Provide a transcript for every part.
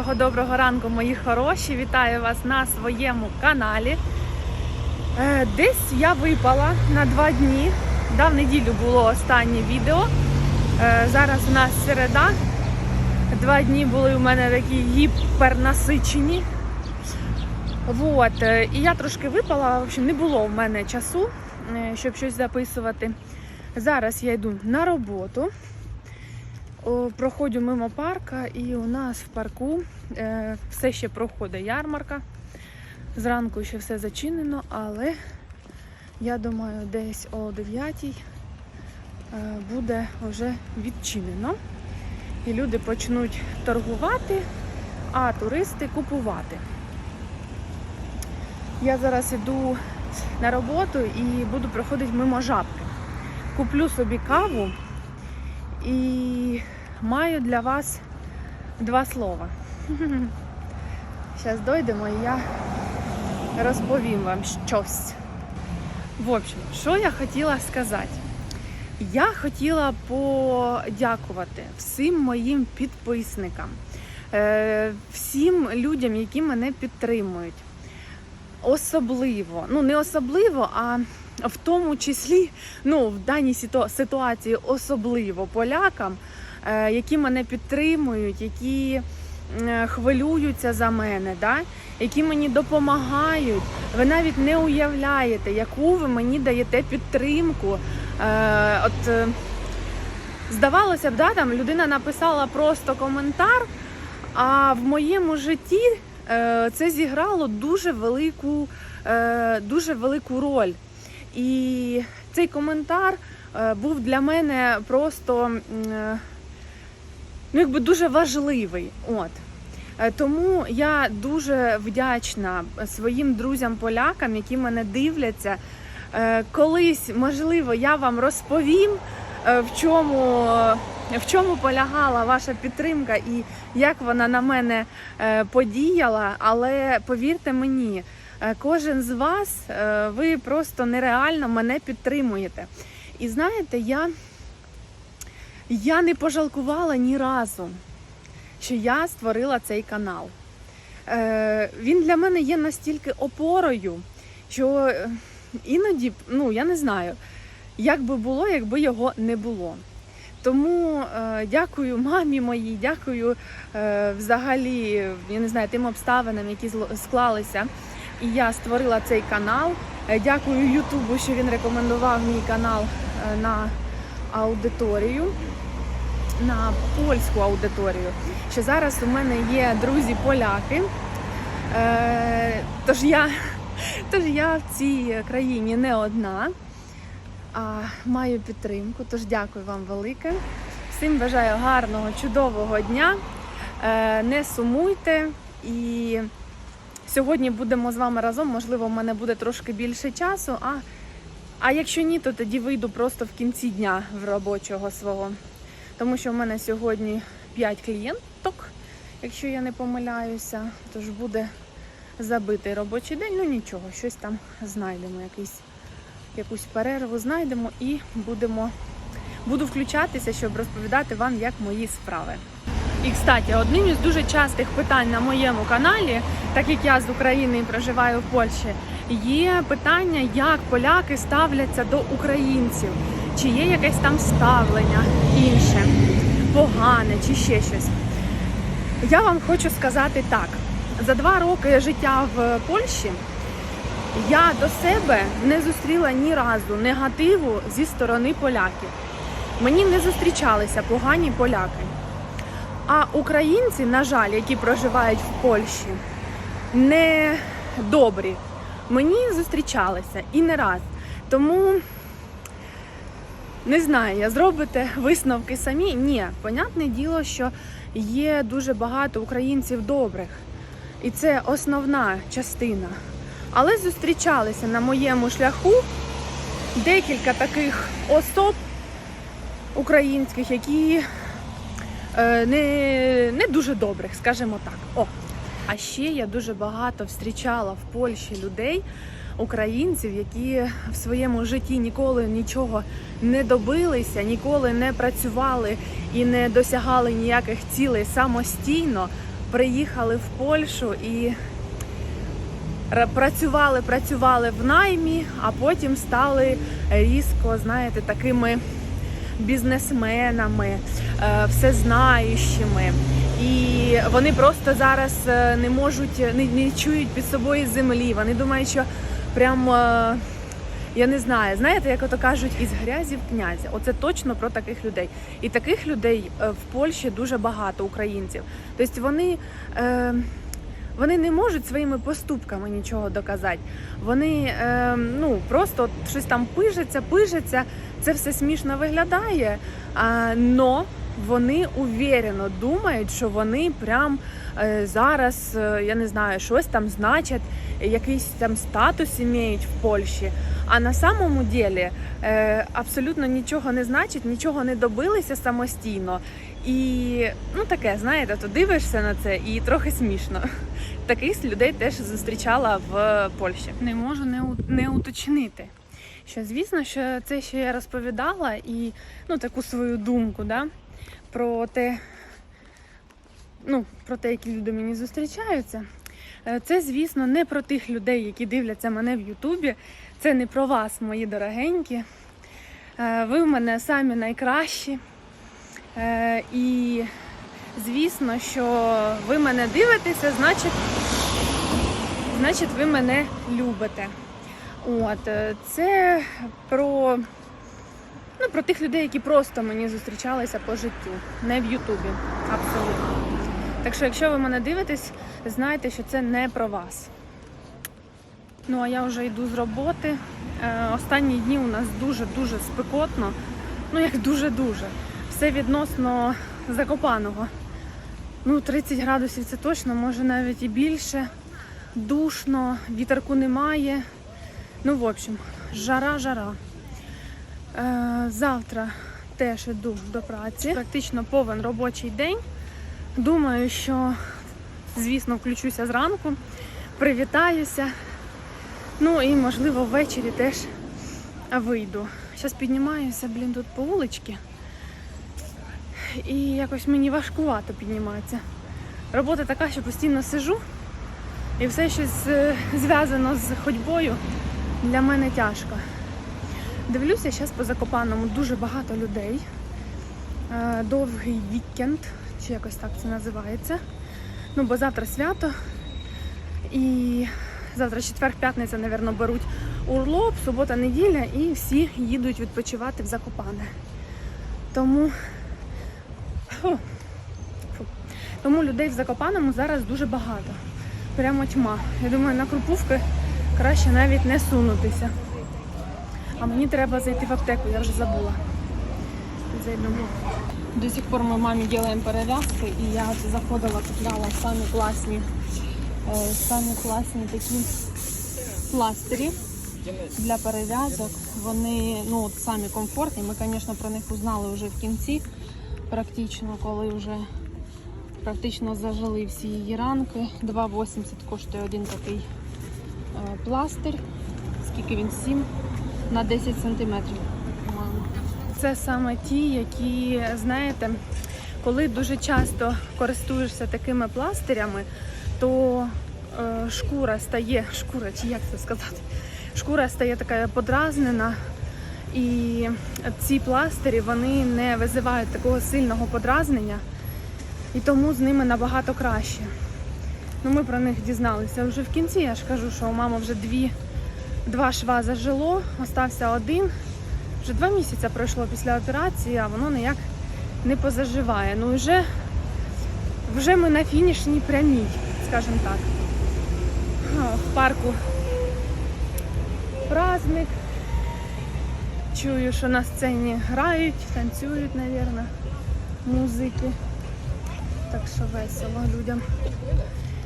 Доброго-доброго ранку, мої хороші! Вітаю вас на своєму каналі. Е, Десь я випала на два дні. Да, в неділю було останнє відео. Е, Зараз у нас середа. Два дні були у мене такі гіпернасичені. Вот. е, І я трошки випала, в общем, не було в мене часу, щоб щось записувати. Зараз я йду на роботу. Проходжу мимо парка, і у нас в парку е, все ще проходить ярмарка. Зранку ще все зачинено, але я думаю, десь о 9 е, буде вже відчинено. І люди почнуть торгувати, а туристи купувати. Я зараз іду на роботу і буду проходити мимо жабки. Куплю собі каву і маю для вас два слова. Зараз дойдемо і я розповім вам щось. В общем, що я хотіла сказати? Я хотіла подякувати всім моїм підписникам, е, всім людям, які мене підтримують. Особливо, ну не особливо, а в тому числі, ну в даній ситуації особливо полякам, е, які мене підтримують, які е, хвилюються за мене, да? які мені допомагають. Ви навіть не уявляєте, яку ви мені даєте підтримку. Е, от, здавалося б, да, там людина написала просто коментар, а в моєму житті це зіграло дуже велику, дуже велику роль. І цей коментар е, був для мене просто е, ну, якби дуже важливий. От. Е, Тому я дуже вдячна своїм друзям-полякам, які мене дивляться. Колись, можливо, я вам розповім, в чому, в чому полягала ваша підтримка і як вона на мене подіяла. Але повірте мені, кожен з вас, е, ви просто нереально мене підтримуєте. І знаєте, я, я не пожалкувала ні разу, що я створила цей канал. Е, Він для мене є настільки опорою, що е, іноді, ну я не знаю, як би було, якби його не було. Тому е, дякую мамі моїй, дякую е, взагалі, я не знаю, тим обставинам, які склалися. І я створила цей канал. Е, дякую Ютубу, що він рекомендував мій канал е, на аудиторію, на польську аудиторію. Що зараз у мене є друзі-поляки. Е, тож я Тож я в цій країні не одна, а маю підтримку. Тож дякую вам велике. Всім бажаю гарного, чудового дня. Не сумуйте. І сьогодні будемо з вами разом. Можливо, в мене буде трошки більше часу. А, а якщо ні, то тоді вийду просто в кінці дня в робочого свого. Тому що в мене сьогодні 5 клієнток, якщо я не помиляюся, тож буде забитий робочий день, ну нічого, щось там знайдемо, якийсь, якусь перерву знайдемо і будемо, буду включатися, щоб розповідати вам, як мої справи. І, кстати, одним із дуже частих питань на моєму каналі, так як я з України і проживаю в Польщі, є питання, як поляки ставляться до українців, чи є якесь там ставлення інше, погане, чи ще щось. Я вам хочу сказати так: за два роки життя в Польщі я до себе не зустріла ні разу негативу зі сторони поляків. Мені не зустрічалися погані поляки. А українці, на жаль, які проживають в Польщі, не добрі. Мені зустрічалися і не раз. Тому не знаю, я зробите висновки самі. Ні, понятне діло, що є дуже багато українців добрих. І це основна частина. Але зустрічалися на моєму шляху декілька таких особ українських, які не, не дуже добрих, скажімо так. О. А ще я дуже багато зустрічала в Польщі людей, українців, які в своєму житті ніколи нічого не добилися, ніколи не працювали і не досягали ніяких цілей самостійно, приїхали в Польщу і працювали, працювали в наймі, а потім стали різко, знаєте, такими бізнесменами, е, всезнаючими. І вони просто зараз е, не можуть, не, не чують під собою землі. Вони думають, що прям. е, я не знаю, знаєте, як ото кажуть, із грязі в князя. Оце точно про таких людей. І таких людей в Польщі дуже багато українців. Тобто вони, е, вони не можуть своїми поступками нічого доказати. Вони е, ну, просто щось там пижаться, пижаться. Це все смішно виглядає, а, но вони уверено думають, що вони прям е, зараз, е, я не знаю, щось там значать, якийсь там статус імеють в Польщі. А на самому ділі е, абсолютно нічого не значить, нічого не добилися самостійно. І ну таке, знаєте, то дивишся на це і трохи смішно. Таких людей теж зустрічала в Польщі. Не можу не, у- не уточнити. Що звісно, що це, що я розповідала, і ну таку свою думку, да, про те, ну, про те, які люди мені зустрічаються. Е, Це, звісно, не про тих людей, які дивляться мене в Ютубі. Це не про вас, мої дорогенькі. Е, Ви в мене самі найкращі. Е, І звісно, що ви мене дивитеся, значить, значить ви мене любите. От, е, це про, ну, про тих людей, які просто мені зустрічалися по життю, не в Ютубі. Абсолютно. Так що, якщо ви мене дивитесь, знайте, що це не про вас. Ну а я вже йду з роботи. Е, Останні дні у нас дуже-дуже спекотно. Ну як дуже-дуже. Все відносно закопаного. Ну, 30 градусів це точно, може навіть і більше. Душно, вітерку немає. Ну, в общем, жара-жара. Е, завтра теж йду до праці. Практично повен робочий день. Думаю, що, звісно, включуся зранку, привітаюся. Ну і, можливо, ввечері теж вийду. Зараз піднімаюся, блін, тут по вуличці. І якось мені важкувато підніматися. Робота така, що постійно сижу, і все щось е, зв'язано з ходьбою для мене тяжко. Дивлюся, зараз по Закопаному дуже багато людей. Е, Довгий вікенд, чи якось так це називається. Ну, бо завтра свято. І завтра четвер-п'ятниця, мабуть, беруть урлоп, субота, неділя, і всі їдуть відпочивати в Закопане. Тому, Фу. Фу. Тому людей в Закопаному зараз дуже багато. Прямо тьма. Я думаю, на Крупувки краще навіть не сунутися. А мені треба зайти в аптеку, я вже забула. Зайду. До сих пор ми мамі робимо перев'язки, і я заходила, купляла самі класні, самі класні такі пластирі для перев'язок. Вони ну, от самі комфортні. Ми, звісно, про них узнали вже в кінці, практично, коли вже практично зажили всі її ранки. 2,80 коштує один такий е, пластир. Скільки він? 7 на 10 сантиметрів. Це саме ті, які, знаєте, коли дуже часто користуєшся такими пластирями, то е, шкура стає, шкура, чи як це сказати, шкура стає така подразнена. І ці пластирі вони не визивають такого сильного подразнення, і тому з ними набагато краще. Ну, ми про них дізналися вже в кінці. Я ж кажу, що у мами вже дві, два шва зажило, остався один. Вже два місяці пройшло після операції, а воно ніяк не позаживає. Ну вже, вже ми на фінішній прямій, скажімо так. В парку праздник. Чую, що на сцені грають, танцюють, мабуть, музики. Так що весело людям.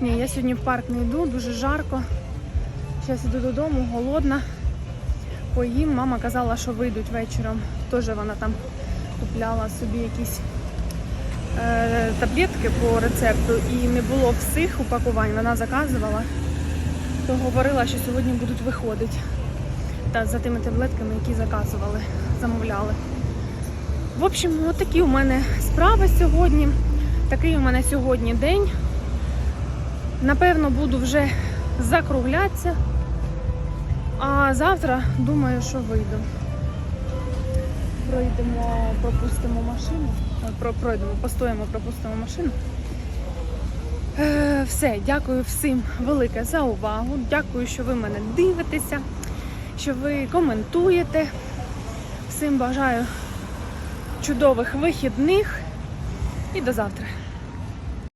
Ні, я сьогодні в парк не йду, дуже жарко. Зараз іду додому, голодна. Поїм. Мама казала, що вийдуть вечором. Теж вона там купляла собі якісь таблетки по рецепту і не було всіх упакувань. Вона заказувала, то говорила, що сьогодні будуть виходити. Та за тими таблетками, які заказували, замовляли. В общем, от такі у мене справи сьогодні. Такий у мене сьогодні день. Напевно, буду вже закруглятися. А завтра думаю, що вийду. Пройдемо, пропустимо машину. Про, пройдемо, постоїмо, пропустимо машину. Е, все, дякую всім велике за увагу. Дякую, що ви мене дивитеся, що ви коментуєте. Всім бажаю чудових вихідних і до завтра.